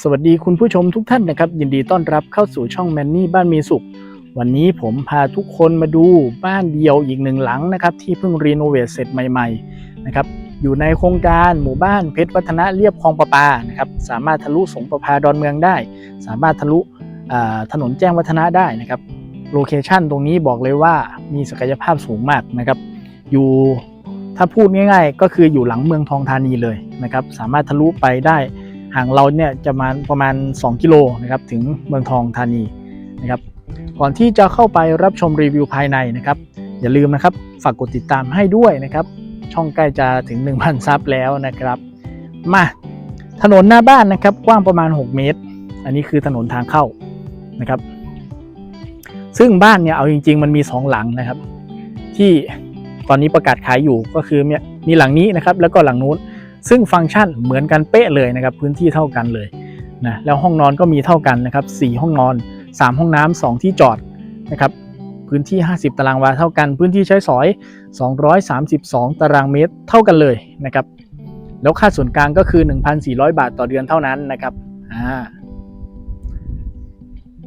สวัสดีคุณผู้ชมทุกท่านนะครับ ยินดีต้อนรับเข้าสู่ช่องแมนนี่บ้านมีสุข วันนี้ผมพาทุกคนมาดูบ้านเดียวอีกหนึ่งหลังนะครับ ที่เพิ่งรีโนเวทเสร็จใหม่ๆนะครับอยู่ในโครงการหมู่บ้านเพชรวัฒนะเรียบคลองประปานะครับสามารถทะลุสงประพาดอนเมืองได้ สามารถทะลุถนนแจ้งวัฒนะได้นะครับโลเคชันตรงนี้บอกเลยว่ามีศักยภาพสูงมากนะครับอยู่ถ้าพูดง่าย ๆ ก็คืออยู่หลังเมืองทองธานีเลยนะครับสามารถทะลุไปได้ ห่างเราเนี่ยจะมาประมาณ 2 กิโลนะครับถึงเมืองทองธานีนะครับก่อนที่จะเข้าไปรับชมรีวิวภายในนะครับ อย่าลืมนะครับฝากกดติดตามให้ด้วยนะครับ ช่องใกล้จะถึง 1,000 ซับแล้วนะครับ มาถนนหน้าบ้านนะครับกว้างประมาณ 6 เมตร อันนี้คือถนนทางเข้านะครับ ซึ่งบ้านเนี่ยเอาจริง ๆ มันมี 2 หลังนะครับ ที่ตอนนี้ประกาศขายอยู่ก็คือมีมีหลังนี้นะครับ แล้วก็หลังนู้น ซึ่งฟังก์ชันเหมือนกันเป๊ะเลยนะครับพื้นที่เท่ากันเลยนะแล้วห้องนอนก็มีเท่ากันนะครับ4ห้องนอน 3 ห้องน้ำ2ที่จอดนะครับพื้นที่ 50 ตารางวาเท่ากัน พื้นที่ใช้สอย 232 ตารางเมตรเท่ากันเลยนะครับแล้วค่าส่วนกลางก็คือ 1,400 บาทต่อเดือนเท่านั้นนะครับอ่า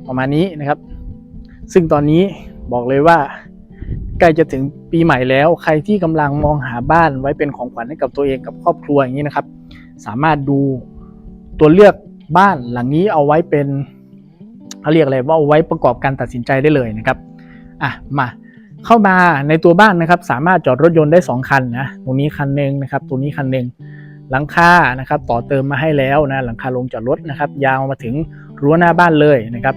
ประมาณนี้นะครับ ซึ่งตอนนี้บอกเลยว่า ใกล้จะถึงปีใหม่แล้ว ใครที่กำลังมองหาบ้านไว้เป็นของขวัญให้กับตัวเองกับครอบครัวอย่างนี้นะครับ สามารถดูตัวเลือกบ้านหลังนี้เอาไว้เป็นเขาเรียกอะไรว่าเอาไว้ประกอบการตัดสินใจได้เลยนะครับอะมาเข้ามาในตัวบ้านนะครับ สามารถจอดรถยนต์ได้ 2 คันนะตรงนี้คันหนึ่งนะครับตรงนี้คันหนึ่งหลังคานะครับ ต่อเติมมาให้แล้วนะหลังคาลงจอดรถนะครับ ยาวมาถึงรั้วหน้าบ้านเลยนะครับ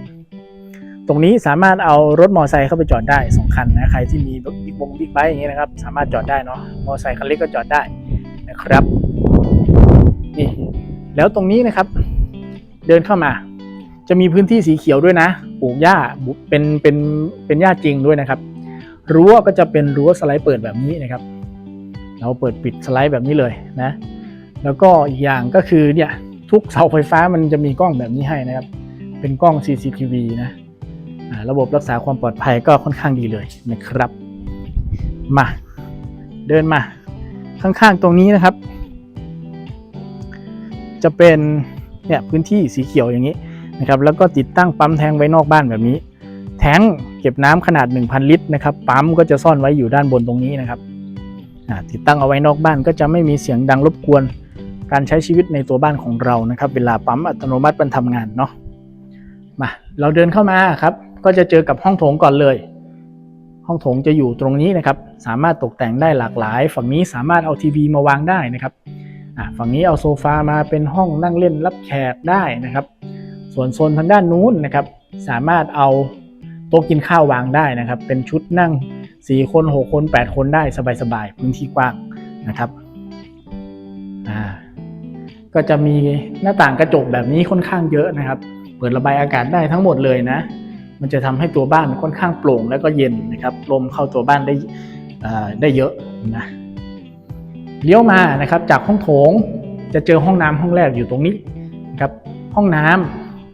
ตรงนี้สามารถเอารถมอเตอร์ไซค์เข้าไปจอดได้2คันนะใครที่มีบิ๊กบงบิ๊กไบค์อย่างนี้ยนะครับ สามารถจอดได้เนาะมอเตอร์ไซค์คันเล็กก็จอดได้นะครับนี่แล้วตรงนี้นะครับ เดินเข้ามา จะมีพื้นที่สีเขียวด้วยนะปลูกหญ้าเป็นเป็นเป็นหญ้าจริงด้วยนะครับ รั้วก็จะเป็นรั้วสไลด์เปิดแบบนี้นะครับ เราเปิดปิดสไลด์แบบนี้เลยนะ แล้วก็อีกอย่างก็คือเนี่ยทุกเสาไฟฟ้ามันจะมีกล้องแบบนี้ให้นะครับ เป็นกล้อง CCTV นะ ระบบรักษาความปลอดภัยก็ค่อนข้างดีเลยนะครับ มาเดินมาข้างๆตรงนี้นะครับ จะเป็นเนี่ยพื้นที่สีเขียวอย่างนี้นะครับ แล้วก็ติดตั้งปั๊มแทงไว้นอกบ้านแบบนี้ แทงเก็บน้ำขนาด 1,000 ลิตรนะครับ ปั๊มก็จะซ่อนไว้อยู่ด้านบนตรงนี้นะครับติดตั้งเอาไว้นอกบ้านก็จะไม่มีเสียงดังรบกวน การใช้ชีวิตในตัวบ้านของเรานะครับ เวลาปั๊มอัตโนมัติมันทำงานเนาะมาเราเดินเข้ามาครับ ก็จะเจอกับห้องโถงก่อนเลย ห้องโถงจะอยู่ตรงนี้นะครับ สามารถตกแต่งได้หลากหลาย ฝั่งนี้สามารถเอาทีวีมาวางได้นะครับฝั่งนี้เอาโซฟามาเป็นห้องนั่งเล่นรับแขกได้นะครับ ส่วนโซนทางด้านนู้นนะครับ สามารถเอาโต๊ะกินข้าววางได้นะครับ เป็นชุดนั่ง 4 คน 6 คน 8 คนได้สบายๆพื้นที่กว้างนะครับอ่าก็จะมีหน้าต่างกระจกแบบนี้ค่อนข้างเยอะนะครับ เปิดระบายอากาศได้ทั้งหมดเลยนะ มันจะทำให้ตัวบ้านค่อนข้างโปร่งแล้วก็เย็นนะครับลมเข้าตัวบ้านได้ได้เยอะนะเลี้ยวมานะครับจากห้องโถงจะเจอห้องน้ำห้องแรกอยู่ตรงนี้นะครับห้องน้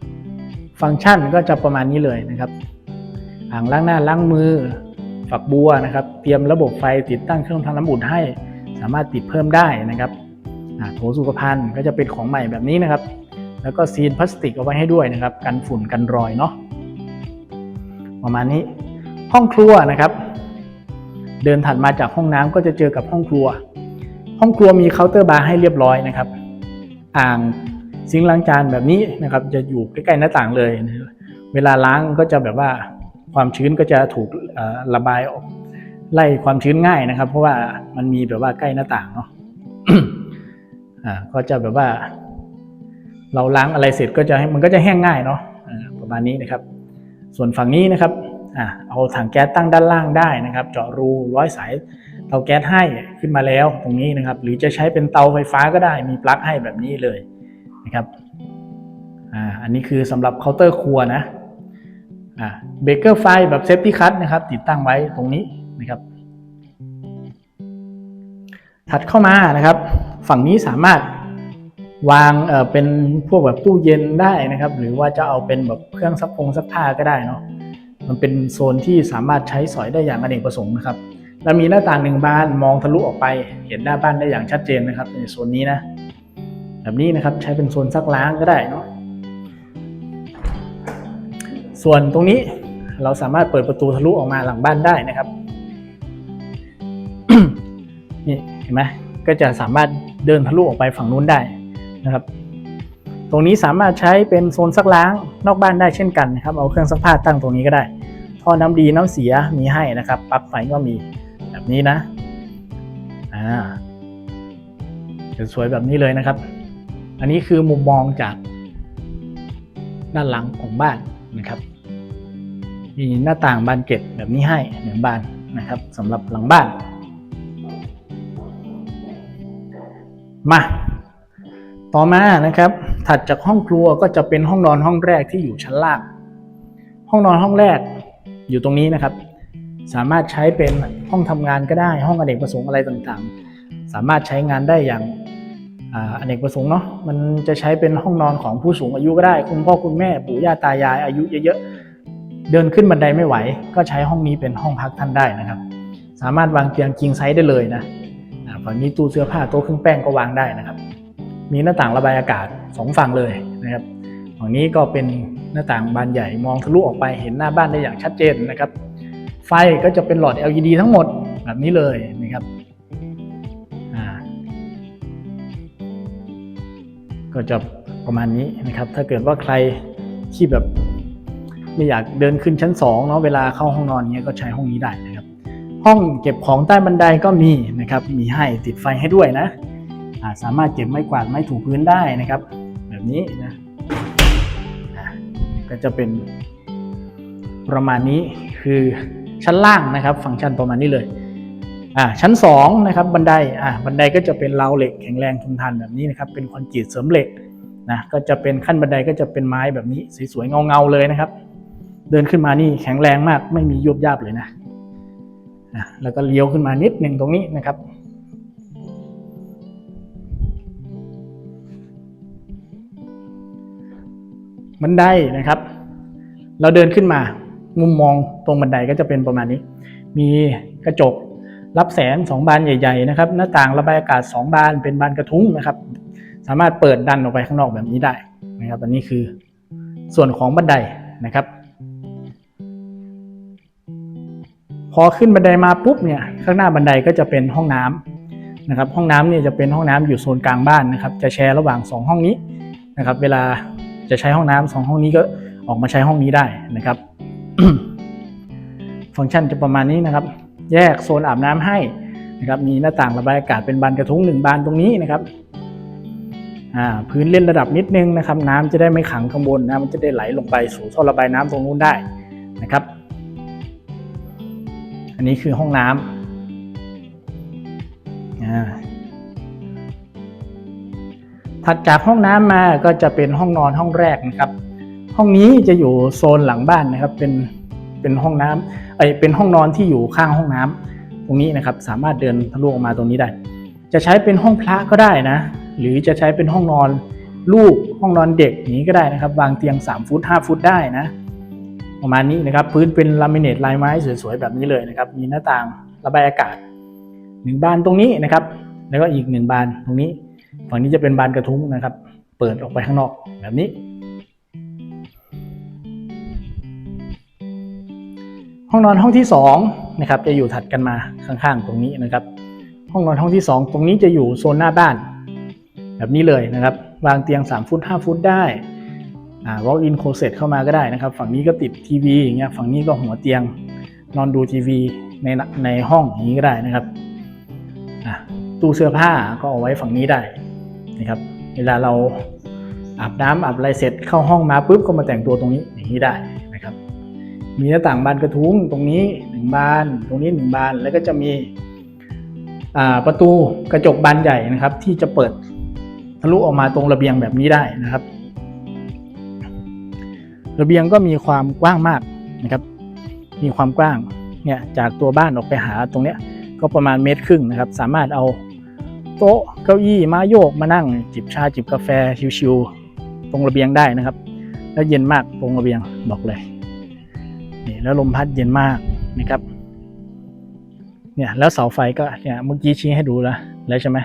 ำฟังก์ชันก็จะประมาณนี้เลยนะครับอ่างล้างหน้าล้างมือฝักบัวนะครับ เตรียมระบบไฟติดตั้งเครื่องทำน้ำอุ่นให้ สามารถติดเพิ่มได้นะครับโถสุขภัณฑ์ก็จะเป็นของใหม่แบบนี้นะครับ แล้วก็ซีนพลาสติกเอาไว้ให้ด้วยนะครับ กันฝุ่นกันรอยเนาะ ประมาณนี้ ห้องครัวนะครับ เดินถัดมาจากห้องน้ำก็จะเจอกับห้องครัว ห้องครัวมีเคาน์เตอร์บาร์ให้เรียบร้อยนะครับ อ่างซิงล้างจานแบบนี้นะครับ จะอยู่ใกล้ๆหน้าต่างเลย เวลาล้างก็จะแบบว่าความชื้นก็จะถูกระบายออกไล่ความชื้นง่ายนะครับ เพราะว่ามันมีแบบว่าใกล้หน้าต่างเนาะอ่าก็จะแบบว่า เราล้างอะไรเสร็จก็จะให้มันก็จะแห้งง่ายเนาะประมาณนี้นะครับ ส่วนฝั่งนี้นะครับอเอาถังแก๊สตั้งด้านล่างได้นะครับ เจาะรูร้อยสายเตาแก๊สให้ขึ้นมาแล้วตรงนี้นะครับ หรือจะใช้เป็นเตาไฟฟ้าก็ได้มีปลั๊กให้แบบนี้เลยนะครับอ,อันนี้คือสำหรับเคาน์เตอร์ครัวนะเบเกอร์ไฟแบบเซฟตี้คัทนะครับ ติดตั้งไว้ตรงนี้นะครับ ถัดเข้ามานะครับ ฝั่งนี้สามารถ วางเอ่อเป็นพวกแบบตู้เย็นได้นะครับ หรือว่าจะเอาเป็นแบบเครื่องซักพงซักผ้าก็ได้เนาะมันเป็นโซนที่สามารถใช้สอยได้อย่างอเนกประสงค์นะครับแล้วมีหน้าต่างหนึ่งบานมองทะลุออกไป เห็นหน้าบ้านได้อย่างชัดเจนนะครับ ในโซนนี้นะแบบนี้นะครับใช้เป็นโซนซักล้างก็ได้เนาะส่วนตรงนี้เราสามารถเปิดประตูทะลุออกมาหลังบ้านได้นะครับนี่เห็นไหมก็จะสามารถเดินทะลุออกไปฝั่งนู้นได้ นะครับ ตรงนี้สามารถใช้เป็นโซนซักล้างนอกบ้านได้เช่นกันนะครับ เอาเครื่องซักผ้าตั้งตรงนี้ก็ได้ ท่อน้ำดีน้ำเสียมีให้นะครับปลั๊กไฟก็มีแบบนี้นะ อ่าสวยแบบนี้เลยนะครับ อันนี้คือมุมมองจากด้านหลังของบ้านนะครับ มีหน้าต่างบานเกล็ดแบบนี้ให้หนึ่งบานนะครับสำหรับหลังบ้าน มา ต่อมานะครับ ถัดจากห้องครัวก็จะเป็นห้องนอนห้องแรกที่อยู่ชั้นล่าง ห้องนอนห้องแรกอยู่ตรงนี้นะครับ สามารถใช้เป็นห้องทำงานก็ได้ ห้องอเนกประสงค์อะไรต่างๆ สามารถใช้งานได้อย่างอาเนกประสงค์เนาะ มันจะใช้เป็นห้องนอนของผู้สูงอายุก็ได้ คุณพ่อคุณแม่ปู่ย่าตายายอายุเยอะๆ เดินขึ้นบันไดไม่ไหว ก็ใช้ห้องนี้เป็นห้องพักท่านได้นะครับ สามารถวางเตียง king size ได้เลยนะฝั่งนี้ตู้เสื้อผ้าโต๊ะเครื่องแป้งก็วางได้นะครับ มีหน้าต่างระบายอากาศสองฝั่งเลยนะครับฝั่งนี้ก็เป็นหน้าต่างบานใหญ่มองทะลุออกไปเห็นหน้าบ้านได้อย่างชัดเจนนะครับ ไฟก็จะเป็นหลอด LED ทั้งหมดแบบนี้เลยนะครับก็จะประมาณนี้นะครับ ถ้าเกิดว่าใครที่แบบไม่อยากเดินขึ้นชั้น2เนาะเวลาเข้าห้องนอนเนี้ยก็ใช้ห้องนี้ได้นะครับ ห้องเก็บของใต้บันไดก็มีนะครับ มีให้ติดไฟให้ด้วยนะ สามารถเก็บไม้กวาดไม้ถูพื้นได้นะครับ แบบนี้นะก็จะเป็นประมาณนี้คือชั้นล่างนะครับ ฟังก์ชันประมาณนี้เลยอ่าชั้น2นะครับบันไดอ่าบันไดก็จะเป็นราวเหล็กแข็งแรงทนทานแบบนี้นะครับ เป็นคอนกรีตเสริมเหล็กนะก็จะเป็นขั้นบันไดก็จะเป็นไม้แบบนี้สวยๆเงาๆเลยนะครับ เดินขึ้นมานี่แข็งแรงมากไม่มียุบยาบเลยนะอะแล้วก็เลี้ยวขึ้นมานิดหนึ่งตรงนี้นะครับ บันไดนะครับ เราเดินขึ้นมา มุมมองตรงบันไดก็จะเป็นประมาณนี้ มีกระจกรับแสงสองบานใหญ่ ๆ นะครับ หน้าต่างระบายอากาศสองบานเป็นบานกระทุ้งนะครับ สามารถเปิดดันออกไปข้างนอกแบบนี้ได้นะครับ อันนี้คือส่วนของบันไดนะครับ พอขึ้นบันไดมาปุ๊บเนี่ยข้างหน้าบันไดก็จะเป็นห้องน้ำนะครับ ห้องน้ำเนี่ยจะเป็นห้องน้ำอยู่โซนกลางบ้านนะครับ จะแชร์ระหว่างสองห้องนี้นะครับ เวลา จะใช้ห้องน้ำสองห้องนี้ก็ออกมาใช้ห้องนี้ได้นะครับ ฟังก์ชันจะประมาณนี้นะครับ แยกโซนอาบน้ำให้นะครับมีหน้าต่างระบายอากาศเป็นบานกระทุ้งหนึ่งบานตรงนี้นะครับพื้นเล่นระดับนิดนึงนะครับ น้ำจะได้ไม่ขังข้างบนนะมันจะได้ไหลลงไปสู่ท่อระบายน้ำตรงนู้นได้นะครับ อันนี้คือห้องน้ำ ถัดจากห้องน้ำมาก็จะเป็นห้องนอนห้องแรกนะครับ ห้องนี้จะอยู่โซนหลังบ้านนะครับ เป็นเป็นห้องน้ำไอเป็นห้องนอนที่อยู่ข้างห้องน้ำตรงนี้นะครับสามารถเดินทะลุออกมาตรงนี้ได้ จะใช้เป็นห้องพระก็ได้นะ หรือจะใช้เป็นห้องนอนลูกห้องนอนเด็กอย่างนี้ก็ได้นะครับ วางเตียง 3 ฟุต 5 ฟุตได้นะ ประมาณนี้นะครับ พื้นเป็นลามิเนตลายไม้สวยๆแบบนี้เลยนะครับ มีหน้าต่างระบายอากาศหนึ่งบานตรงนี้นะครับ แล้วก็อีกหนึ่งบานตรงนี้ ฝั่งนี้จะเป็นบานกระทุ้งนะครับ เปิดออกไปข้างนอกแบบนี้ ห้องนอนห้องที่2นะครับจะอยู่ถัดกันมาข้างๆ ตรงนี้นะครับ ห้องนอนห้องที่ 2 ตรงนี้จะอยู่โซนหน้าบ้าน แบบนี้เลยนะครับ วางเตียง 3 ฟุต 5 ฟุตได้อ่า walk in closet เข้ามาก็ได้นะครับ ฝั่งนี้ก็ติดทีวีอย่างเงี้ยฝั่งนี้ก็หัวเตียงนอนดูทีวีในในห้องอย่างนี้ก็ได้นะครับตู้เสื้อผ้าก็เอาไว้ฝั่งนี้ได้ นะครับ เวลาเราอาบน้ำอาบอะไรเสร็จเข้าห้องมาปุ๊บก็มาแต่งตัวตรงนี้อย่างนี้ได้นะครับ มีหน้าต่างบานกระทุ้งตรงนี้หนึ่งบาน ตรงนี้หนึ่งบานแล้วก็จะมีประตูกระจกบานใหญ่นะครับ ที่จะเปิดทะลุออกมาตรงระเบียงแบบนี้ได้นะครับ ระเบียงก็มีความกว้างมากนะครับ มีความกว้างเนี่ยจากตัวบ้านออกไปหาตรงเนี้ยก็ประมาณเมตรครึ่งนะครับ สามารถเอา โต๊ะเก้าอี้ม้าโยกมานั่ง จิบชาจิบกาแฟชิวๆตรงระเบียงได้นะครับ แล้วเย็นมากตรงระเบียงบอกเลยนี่แล้วลมพัดเย็นมากนะครับเนี่ยแล้วเสาไฟก็เนี่ยเมื่อกี้ชี้ให้ดูแล้วแล้วใช่ไหม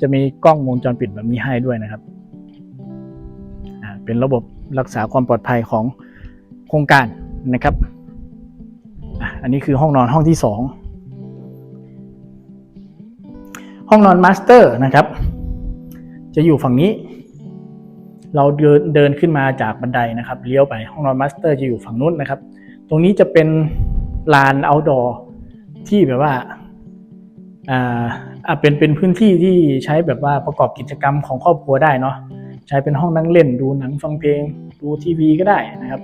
จะมีกล้องวงจรปิดแบบนี้ให้ด้วยนะครับเป็นระบบรักษาความปลอดภัยของโครงการนะครับ อันนี้คือห้องนอนห้องที่สอง ห้องนอนมาสเตอร์นะครับ จะอยู่ฝั่งนี้ เราเดินเดินขึ้นมาจากบันไดนะครับเลี้ยวไปห้องนอนมาสเตอร์จะอยู่ฝั่งนู้นนะครับ ตรงนี้จะเป็นลาน outdoor ที่แบบว่าอ่าอะเป็นเป็นพื้นที่ที่ใช้แบบว่าประกอบกิจกรรมของครอบครัวได้เนาะใช้เป็นห้องนั่งเล่นดูหนังฟังเพลง ดูทีวีก็ได้นะครับ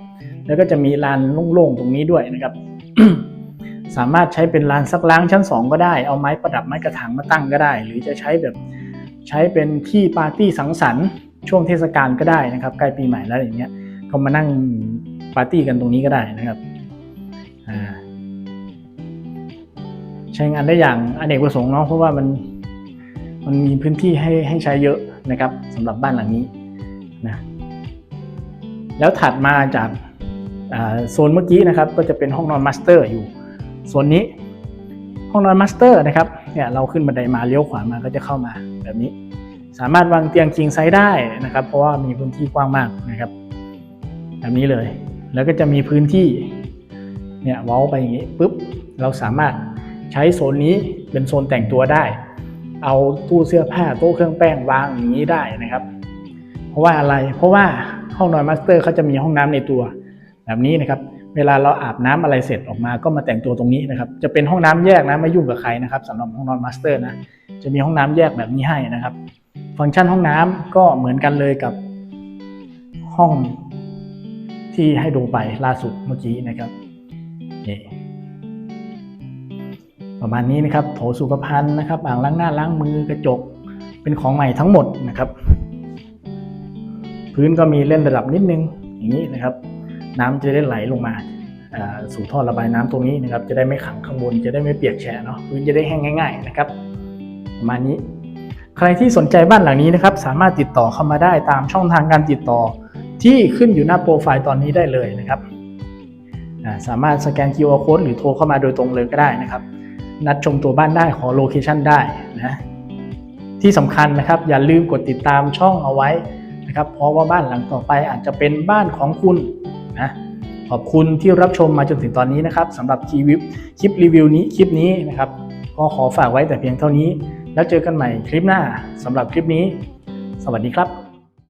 แล้วก็จะมีลานโล่งๆตรงนี้ด้วยนะครับ สามารถใช้เป็นลานซักล้างชั้น 2 ก็ได้ เอาไม้ประดับไม้กระถางมาตั้งก็ได้ หรือจะใช้แบบใช้เป็นที่ปาร์ตี้สังสรรค์ช่วงเทศกาลก็ได้นะครับใกล้ปีใหม่แล้วอย่างเงี้ยก็มานั่งปาร์ตี้กันตรงนี้ก็ได้นะครับใช้งานได้อย่างอเนกประสงค์เนาะเพราะว่ามันมันมีพื้นที่ให้ให้ใช้เยอะนะครับสำหรับบ้านหลังนี้นะแล้วถัดมาจากโซนเมื่อกี้นะครับก็จะเป็นห้องนอนมาสเตอร์อยู่ โซนนี้ห้องนอนมาสเตอร์นะครับเนี่ยเราขึ้นบันไดมาเลี้ยวขวามาก็จะเข้ามาแบบนี้ สามารถวางเตียงคิงไซส์ได้นะครับ เพราะว่ามีพื้นที่กว้างมากนะครับ แบบนี้เลย แล้วก็จะมีพื้นที่เนี่ยว้าไปอย่างนี้ปุ๊บเราสามารถใช้โซนนี้เป็นโซนแต่งตัวได้ เอาตู้เสื้อผ้าโต๊ะเครื่องแป้งวางอย่างนี้ได้นะครับ เพราะว่าอะไรเพราะว่าห้องนอนมาสเตอร์เขาจะมีห้องน้ำในตัวแบบนี้นะครับ เวลาเราอาบน้ำอะไรเสร็จออกมาก็มาแต่งตัวตรงนี้นะครับ จะเป็นห้องน้ำแยกนะไม่ยุ่งกับใครนะครับสำหรับห้องนอนมาสเตอร์นะจะมีห้องน้ำแยกแบบนี้ให้นะครับ ฟังก์ชันห้องน้ำก็เหมือนกันเลยกับห้องที่ให้ดูไปล่าสุดเมื่อกี้นะครับนี่ประมาณนี้นะครับโถสุขภัณฑ์นะครับอ่างล้างหน้าล้างมือกระจกเป็นของใหม่ทั้งหมดนะครับ พื้นก็มีเล่นระดับนิดนึงอย่างนี้นะครับ น้ำจะได้ไหลลงมาสู่ท่อระบายน้ำตรงนี้นะครับ จะได้ไม่ขังข้างบน จะได้ไม่เปียกแฉะเนาะพื้นจะได้แห้งง่าย ๆ นะครับ ประมาณนี้ ใครที่สนใจบ้านหลังนี้นะครับ สามารถติดต่อเข้ามาได้ตามช่องทางการติดต่อที่ขึ้นอยู่หน้าโปรไฟล์ตอนนี้ได้เลยนะครับสามารถสแกน QR code หรือโทรเข้ามาโดยตรงเลยก็ได้นะครับ นัดชมตัวบ้านได้ขอโลเคชันได้นะที่สำคัญนะครับ อย่าลืมกดติดตามช่องเอาไว้นะครับ เพราะว่าบ้านหลังต่อไปอาจจะเป็นบ้านของคุณ นะขอบคุณที่รับชมมาจนถึงตอนนี้นะครับสำหรับคลิปคลิปรีวิวนี้คลิปนี้นะครับ ก็ขอฝากไว้แต่เพียงเท่านี้ แล้วเจอกันใหม่คลิปหน้าสำหรับคลิปนี้ สวัสดีครับ